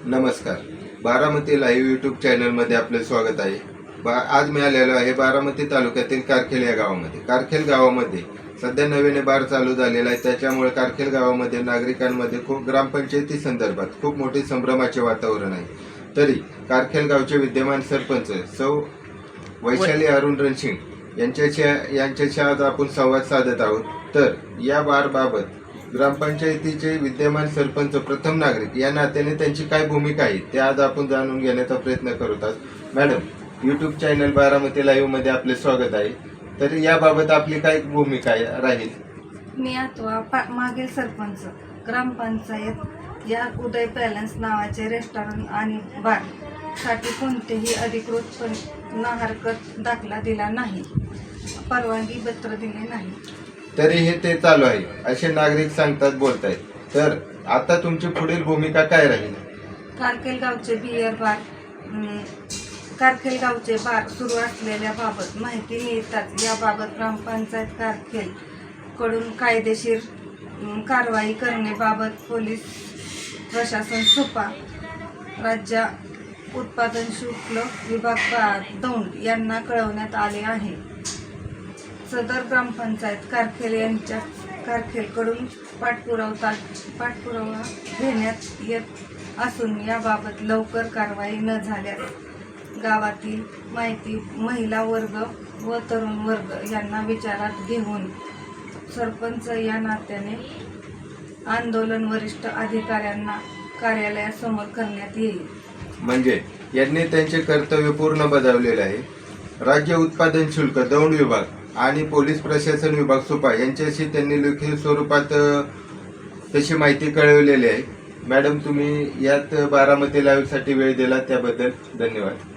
नमस्कार. Baramati live YouTube चॅनलमध्ये आपले स्वागत आहे. बा आज मी आलेलो आहे बारामती तालुक्यातील कारखेल या गावामध्ये. कारखेल गावामध्ये सध्या नवीन बार चालू झालेला आहे. त्याच्यामुळे कारखेल गावामध्ये नागरिकांमध्ये खूप ग्रामपंचायती संदर्भात खूप मोठे संभ्रमाचे वातावरण आहे. तरी कारखेल गावचे विद्यमान सरपंच सौ वैशाली अरुण रणसिंग यांच्याशी यांच्याशी आज आपण संवाद साधत आहोत. तर या बारबाबत ग्रामपंचायतीचे विद्यमान सरपंच प्रथम नागरिक या नात्याने त्यांची काय भूमिका आहे ते आज आपण जाणून घेण्याचा प्रयत्न करत आहोत. मॅडम यूट्यूब चॅनल बारामती लाईव्हमध्ये आपले स्वागत आहे. तर याबाबत आपली काय भूमिका राहील? मी अथवा पा मागील सरपंच ग्रामपंचायत या उदय पॅलेन्स नावाचे रेस्टॉरंट आणि बारसाठी कोणतेही अधिकृत पण हरकत दाखला दिला नाही. परवानगी पत्र दिले नाही. तरी हे ते चालू आहे असे नागरिक सांगतात आहेत तर आता तुमची पुढील भूमिका काय राहील? कारखेल गावचे बियर बार कारखेल गावचे बार सुरू असलेल्या बाबत माहिती मिळताच याबाबत ग्रामपंचायत कारखेल कडून कायदेशीर कारवाई करण्याबाबत पोलीस प्रशासन सोपा राज्य उत्पादन शुल्क विभाग दौंड यांना कळवण्यात आले आहे. सदर ग्रामपंचायत कारखेल यांच्या कारखेलकडून पाठपुरावता पाठपुरावा घेण्यात येत असून याबाबत लवकर कारवाई न झाल्यास गावातील माहिती महिला वर्ग व तरुण वर्ग यांना विचारात घेऊन सरपंच या नात्याने आंदोलन वरिष्ठ अधिकाऱ्यांना कार्यालयासमोर करण्यात येईल. म्हणजे यांनी त्यांचे कर्तव्य पूर्ण बजावलेले आहे. राज्य उत्पादन शुल्क दौंड विभाग. आणि पोलीस प्रशासन विभाग सुपा यांच्याशी त्यांनी लेखी स्वरूपात तशी माहिती कळवलेली आहे. मॅडम तुम्ही यात बारामती लाईव्हसाठी वेळ दिला त्याबद्दल धन्यवाद.